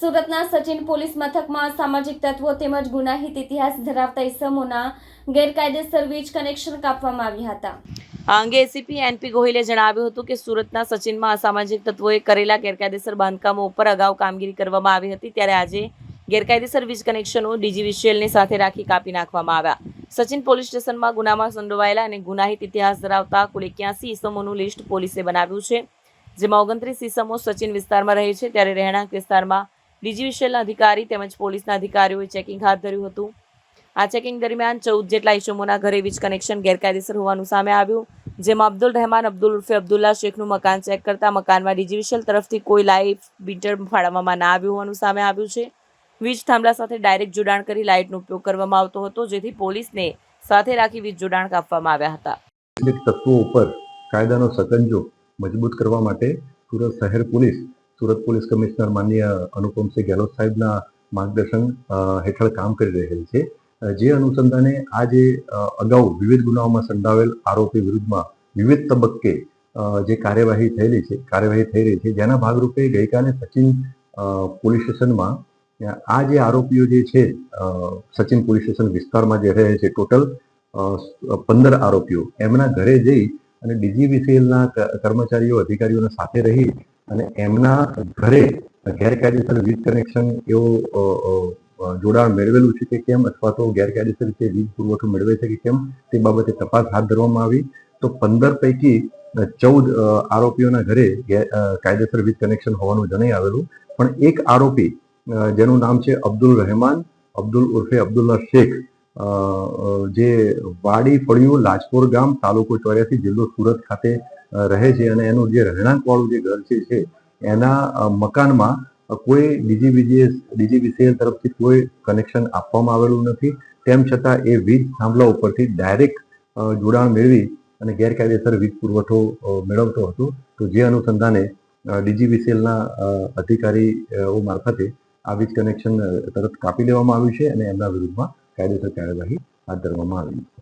સુરતના સચિન પોલીસ મથકમાં સામાજિક તત્વો તેમજ ગુનાહિત ઇતિહાસ ધરાવતા ઇસમોના ગેરકાયદેસર વીજ કનેક્શન કાપવામાં આવ્યા હતા. આ અંગે એસીપી એનપી ગોહિલે જણાવ્યું હતું કે સુરતના સચિનમાં અસામાજિક તત્વોએ કરેલા ગેરકાયદેસર બાંધકામો ઉપર અગાઉ કામગીરી કરવામાં આવી હતી, ત્યારે આજે ગેરકાયદેસર વીજ કનેક્શનો ડીજીવીસીએલની સાથે રાખી કાપી નાખવામાં આવ્યા. સચિન પોલીસ સ્ટેશનમાં ગુનામાં સંડોવાયેલા અને ગુનાહિત ઇતિહાસ ધરાવતા કુલ એક્યાસી ઇસમોનું લિસ્ટ પોલીસે બનાવ્યું છે, જેમાં ઓગણત્રીસ ઇસમો સચિન વિસ્તારમાં રહે છે, ત્યારે રહેણાંક વિસ્તારમાં ડીજીવીસીએલના અધિકારી તેમજ પોલીસના અધિકારીઓએ ચેકિંગ હાથ ધર્યું હતું. આ ચેકિંગ દરમિયાન ચૌદ જેટલા ઇસમોના ઘરે વીજ કનેક્શન ગેરકાયદેસર હોવાનું સામે આવ્યું, જેમાં અબ્દુલ રહેમાન, અબ્દુલ ઉર્ફે અબ્દુલ્લા શેખનું મકાન ચેક કરતા મકાનમાં ડીજીવીસીએલ તરફથી કોઈ લાઇટ મીટર ફાળવવામાં ના આવ્યું હોવાનું સામે આવ્યું છે. વીજ થાંભલા સાથે ડાયરેક્ટ જોડાણ કરી લાઇટનો ઉપયોગ કરવામાં આવતો હતો, જેથી પોલીસને સાથે રાખી વીજ જોડાણ કાપવામાં આવ્યા હતા. તત્વો ઉપર કાયદાનો સકંજો મજબૂત કરવા માટે સુરત શહેર પોલીસ સુરત પોલીસ કમિશનર માન્ય અનુપમસિંહ ગેહલોત સાહેબના માર્ગદર્શન હેઠળ કામ કરી રહેલ છે. જે અનુસંધાને આ જે અગાઉ વિવિધ ગુનાઓમાં સંડાવેલ આરોપી વિરુદ્ધમાં વિવિધ તબક્કે જે કાર્યવાહી થયેલી છે, કાર્યવાહી થઈ રહી છે, જેના ભાગરૂપે ગઈકાલે સચિન પોલીસ સ્ટેશનમાં આ જે આરોપીઓ જે છે સચિન પોલીસ સ્ટેશન વિસ્તારમાં જે રહે છે, ટોટલ પંદર આરોપીઓ, એમના ઘરે જઈ અને ડીજીવીસીએલના કર્મચારીઓ, અધિકારીઓના સાથે રહી અને એમના ઘરે ગેરકાયદેસર વીજ કનેક્શન એવું જોડાણ મેળવેલું છે કે કેમ? અથવા તો ગેરકાયદેસર રીતે વીજ પુરવઠો મેળવે છે કે કેમ? તે બાબતે તપાસ હાથ ધરવામાં આવી. તો પંદર પૈકી ચૌદ આરોપીઓના ઘરે કાયદેસર વીજ કનેક્શન હોવાનું જણાઈ આવેલું. પણ એક આરોપી જેનું નામ છે અબ્દુલ રહેમાન, અબ્દુલ ઉર્ફે અબ્દુલ્લા શેખ જે વાડી ફળિયું, લાજપોર ગામ, તાલુકો ચોર્યાસી, જિલ્લો સુરત ખાતે રહે છે અને એનું જે રહેણાંકવાળું જે ઘર છે છે, એના મકાનમાં કોઈ ડીજીવીજીએસ ડીજીવીસીએલ તરફથી કોઈ કનેક્શન આપવામાં આવેલું નથી. તેમ છતાં એ વીજ થાંભલા ઉપરથી ડાયરેક્ટ જોડાણ મેળવી અને ગેરકાયદેસર વીજ પુરવઠો મેળવતો હતો. તો જે અનુસંધાને ડીજીવીસીએલના અધિકારીઓ મારફતે આ વીજ કનેક્શન તરત કાપી લેવામાં આવ્યું છે અને એમના વિરુદ્ધમાં કાયદેસર કાર્યવાહી હાથ ધરવામાં આવી છે.